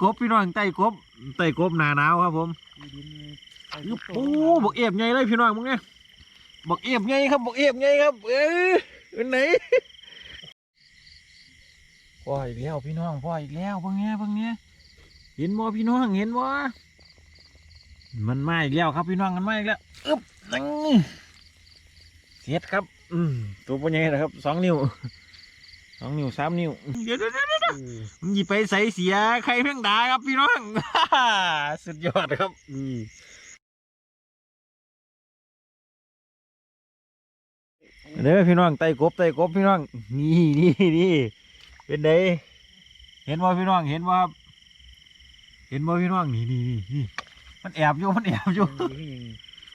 กบพี่น้องไต่กบไต่กบหนาหนาวครับผมดินไอ้โอ้โตโหบอกเอฟไงเลยพี่น้องมึงไงบอกเอฟไงครับบอกเอฟไงครับ เอ้ยอันไหนพ่ออีกแล้วพี่น้องพ่ออีกแล้วเพิ่งเนี้ยเพิ่งเนี้ยเห็นบ่พี่น้องเห็นบ่มันมาอีกแล้วครับพี่น้องมันมาอีกแล้วอึ๊บนั่งเสียดครับ อืมตัวปัญญานะครับสองนิ้วสองนิ้วสามนิ้วเดี๋ยวเดี๋ยว เดี๋ยวเดี๋ยวมึงหยิบไปใส่เสียใครเพ่งด่าครับพี่น้อง สุดยอดครับ อืมเด้อพี่น้องไต่กบไต่กบพี่น้อง นี่นี่นี่เป็นไดเห็นว่าพี่น้องเห็นว่าเห็นว่าพี่น้องนี่นี่นี่นี่มันแอบอยู่มันแอบอยู่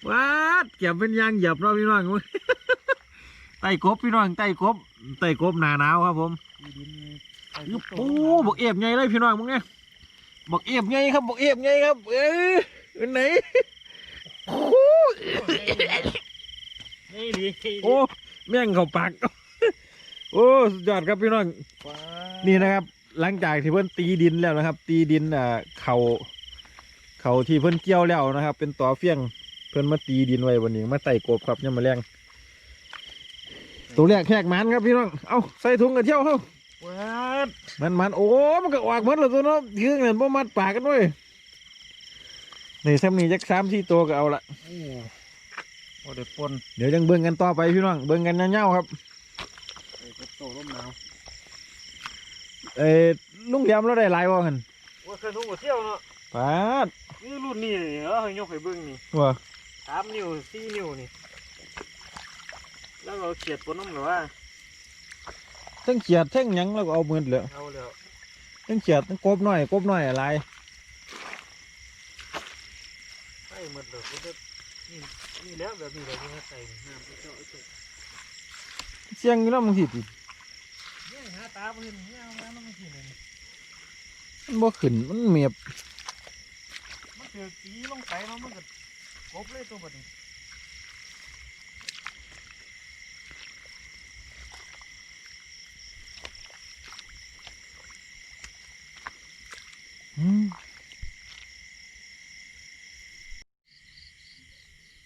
ว้าดเก็บเป็นยางเหยียบเนาะพี่น้องไต่กบพี่น้องไต่กบไต่กบหนาหนาวครับผมดินไอ้โอ้โตโหบอกเอฟไงเลยพี่น้องมึงไงบอกเอฟไงครับบอกเอฟไงครับ เอ้ยเป็นไหนโอ้โหนี่ดิโอ้แม่งเข้าปากโอ้สุดยอดครับพี่น้องว้านี่นะครับ หลังจากที่เพิ่นตีดินแล้วนะครับ ตีดินอ่าเขาเขาที่เพิ่นเกี่ยวแล้วนะครับ เป็นต่อเฟี้ยงเพิ่นมาตีดินไว้วันนี้มาไต่กบครับเนี่ยมาแรงตัวแรกแขกมันครับพี่น้อง เอาใส่ถุงกันเที่ยวเข้าว้า ดมันมันโอ้มันก็ออกหมดแล้วตัวเนาะยืงเงินบ่มัดปากกันด้วยนี่ซ้ำนี่จักสามสี่ตัวก็เอาละโอ้โอ้เด็กปนเดี๋ยวยังเบิ่งกันต่อไปพี่น้องเบิ่งกันเงาวๆครับไอ้โตร่มหนาวเอ้ยลุงเหลี่ยมเราได้หลายบ่กันว่าเคยทุ่งหัวเที่ยวเนาะปาดนี่รุ่นนี้นี่เหรอให้ยกให้เบิ่งนี่ว่าสามนิ้วสี่นิ้วนี่แล้วเราเขียดปนน้ำหรือว่า ทั้งเขียดทั้งหยังเราก็เอาหมือเลยเอาแล้วทั้งเขียดทั้งกบน้อยกบน้อยอะไรใส่หมดเลยก็จะนี่นี่แล้วแบบนี้เราจะใส่น้ำไปเจาะเจาะเสียงอยู่แล้วมึงสิติเนี่ยหาตาเพิ่นเนี่ยเอามามันสิเลยมันบ่ขึ้นมันเมียบมันเจอตีลงไปแล้วมันก็กบเลยตัวบัดนี้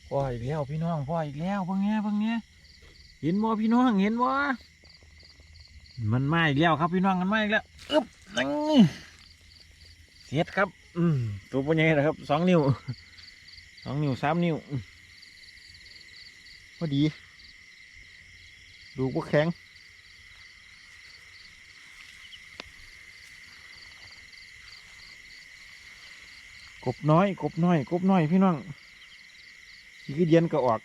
พ่ออีกแล้วพี่น้องพ่ออีกแล้วเบิ่งเนี้ยเบิ่งเนี้ยเห็นบ่พี่น้องเห็นบ่มันมาอีกแล้วครับพี่น้องมันมาอีกแล้วอึ๊บนั่งเสียดครับ อืมตัวปัญญานะครับสองนิ้วสองนิ้วสามนิ้วพอดี ดูว่าแข็ง กบน้อย กบน้อย กบน้อยพี่น้องขี้เดียนก็ออก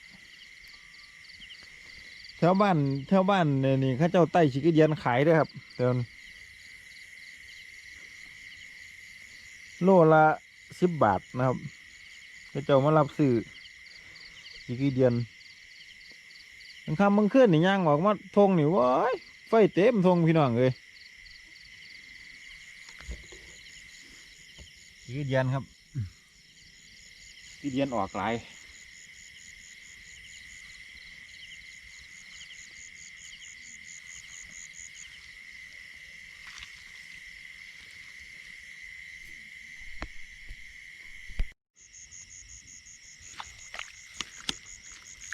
แถวบ้านแถวบ้านเนี่ยนี่เข้าเจ้าไต้ขี้เดียนขายด้วยครับเติมโลละสิบบาทนะครับเข้าเจ้ามารับซื้อขี้เดียนบางคำบางคืนนี่ย่างออกมาทงนี่ว้ยไฟเต็มทงพี่น้องเลยขี้เดียนครับ ที่เดียนออกหลาย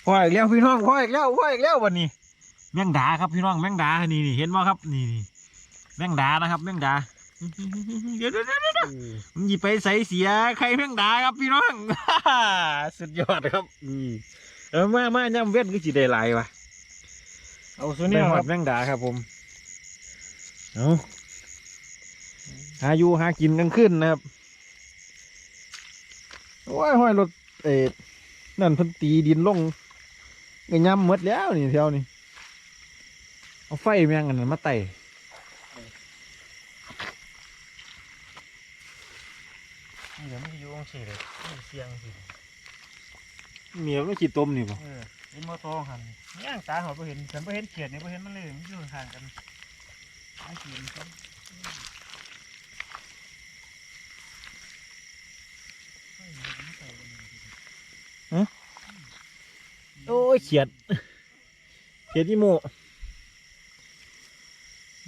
พ่ออีกแล้วพี่น้องพ่ออีกแล้วพ่ออีกแล้ววันนี้ แมงดาครับพี่น้องแมงดานี่นี่เห็นบ่ครับ นี่นี่แมงดานะครับ แมงดาเดี๋ยวเดี๋ยว มึงหยิบไปใส่เสียใครแมงดาครับพี่น้องสุดยอดครับ อืมเออมามาย่ำเว้นก็จีได้หลายวะเอาส่วนได้นี้หอครัดบแมงดาครับผมเอาหาอยู่หากินกลางคืนนะครับโอ้ยห้อยรถเอ็ดนั่นเพิ่นตีดินลงก็ย่ำหมดแล้วนี่แถวนี้เอาไฟแมงอันนั้นมาไต่ เดี๋ยวมันจะอยู่ตรงสี่เลยนี่เสียงสิเมียมันขี้ต้มนี่ป่ะเออเห็นมอทองหันย่างตาหอดไปเห็นฉันไปเห็นเขียดเนี่ยไปเห็นมันเลยมันอยู่ห่างกันไอ้กินกันโอ้ยเขียด เขียดอีโม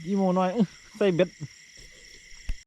อีโมน้อยอื้อใส่เบ็ด